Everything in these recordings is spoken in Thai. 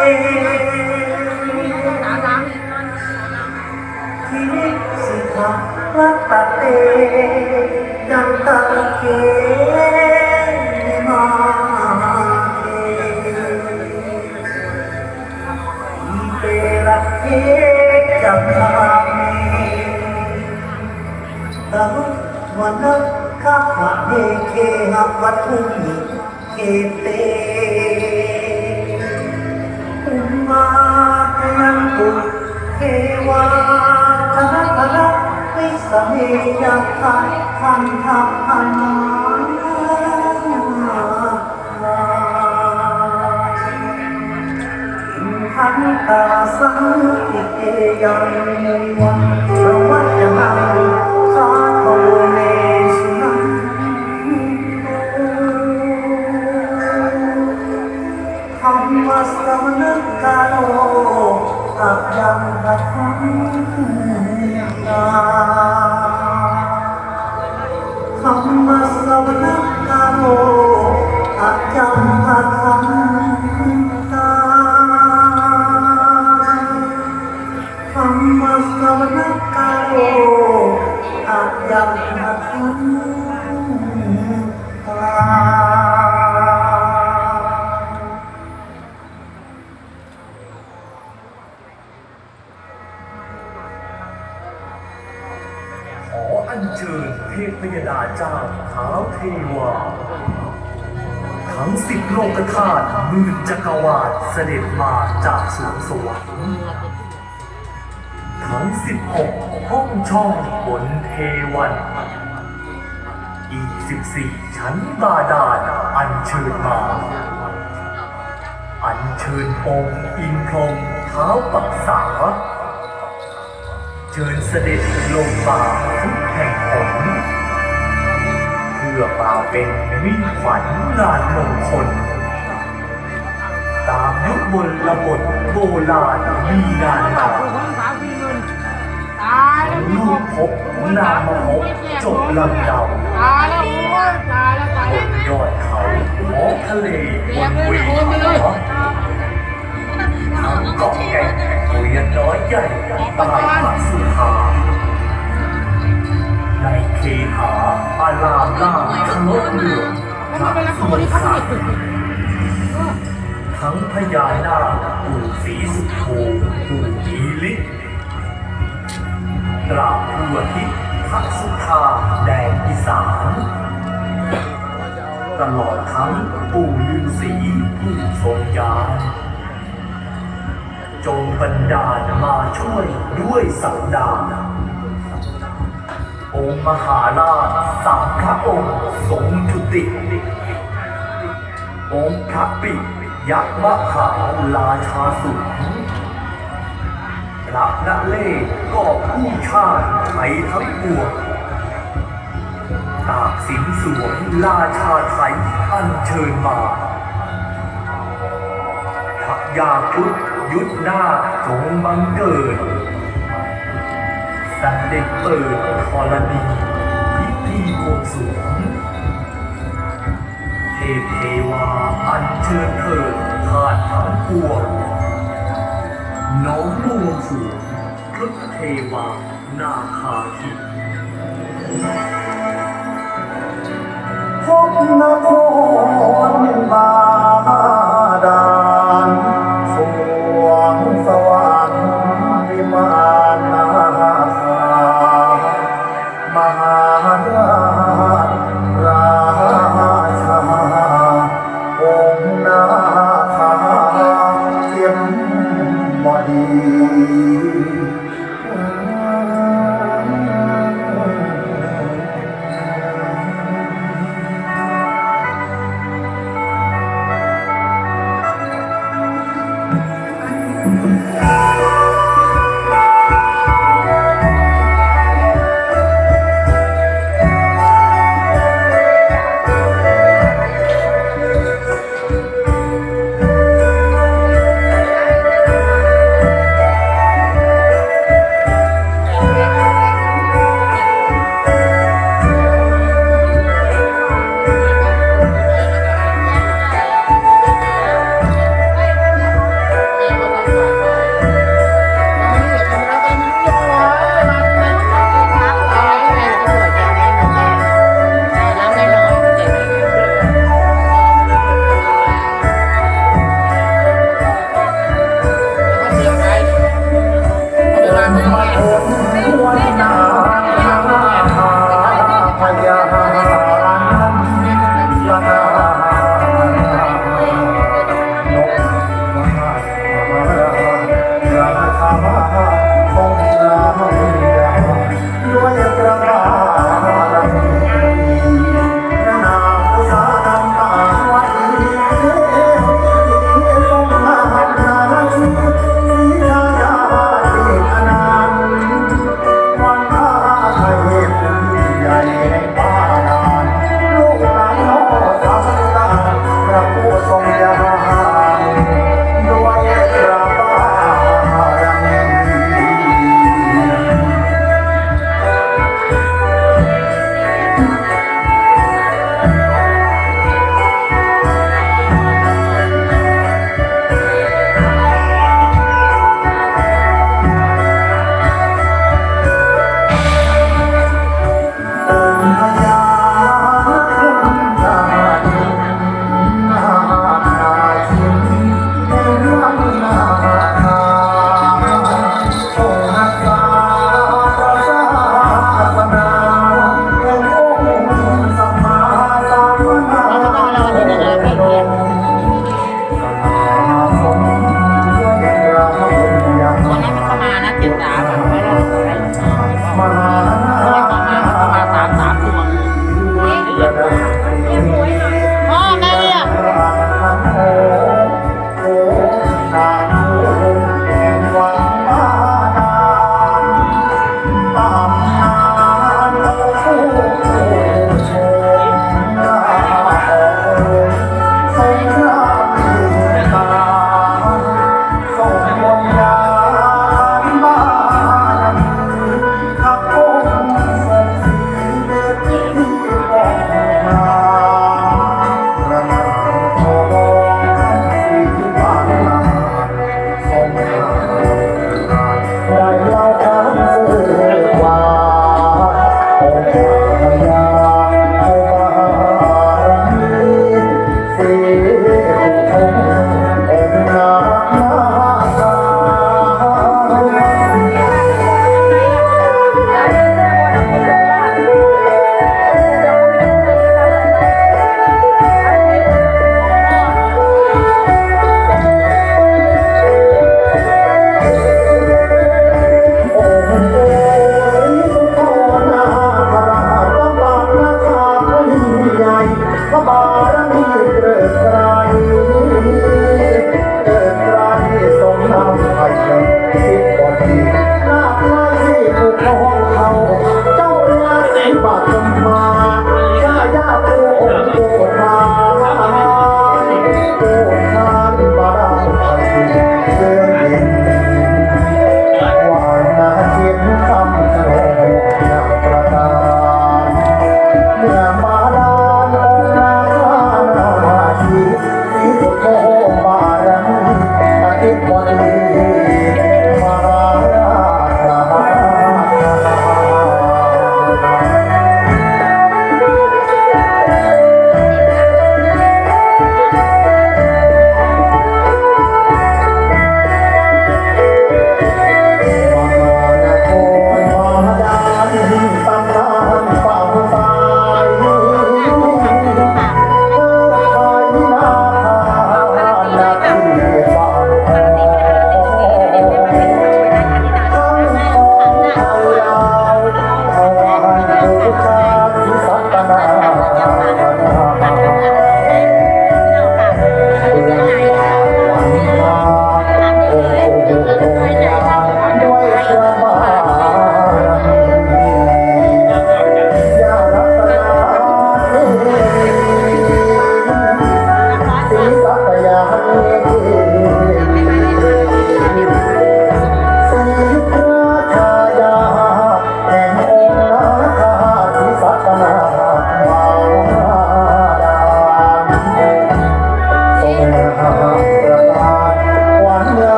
ทีสิทารัตเตยังตะเกมาเอีเปรักเกจักขามีตะวันนักข้าเดเคหักวัตถุเกเต สเมยังคันคันทัพพันขันตาสังติเกยังวันสวัสดินังสาโทเมสุนันธรรมสมนึกกาโล อับยังหัดขังตาธรรมสวนึกกาโลอับยังหัด เชิญเทพยดาเจ้าเท้าวเทวาทั้งสิบโลกธาตุหมื่นจักรวาลเสด็จมาจากสวงสวรรค์ทั้งสิบหกห้องช่องบนเทวันอีกสิบสี่ชั้นบาดาลอัญเชิญมาอัญเชิญองค์อินพรหมเท้าปักษา เชิญเสด็จลงมาทุก ห่งหนเพื่อมาเป็นมิ่งขวัญงานมงคล ตามยุคบนระบทโบราณมีงานมาสามสี่หมื่นตายแล้วลูกพบนามพบจบลำดาตายแล้วโอ้ยตายแล้วตายบแล้วนยอด ทั้งพญานาคปู่ศรีสุโธปู่มีฤทธิ์ตราบทั่วทิศพระสุธาแดนอีสานตลอดทั้งปู่ฤาษีผู้ทรงญาจงบันดาลมาช่วยด้วยสัปดาห์องค์มหาราชสามพระองค์ทรงจุติ องค์พระปิยักษ์มหาราชาสูงพระนเล่ก็ผู้ชาติไทยทั้งปวงตากสินสวงราชาไทยอันเชิญมาพระยาครุฑยุทธนาจงบังเกิดสันเด็จเปิดธรณีพิธีบวงสรวง เทพเทวาอันเชิญเถิดทาดทั้งปวงน้องบวงสรวงพระเทวานาคาทิ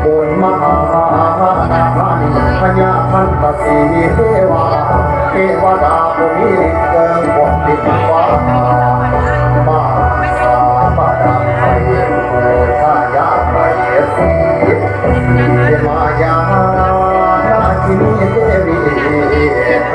โอนมหาพันพญาพันตสีวาเทวามิเกินกว่าดินฟ้ามาสาปะไทยโอทามายาจินีเวีเทพ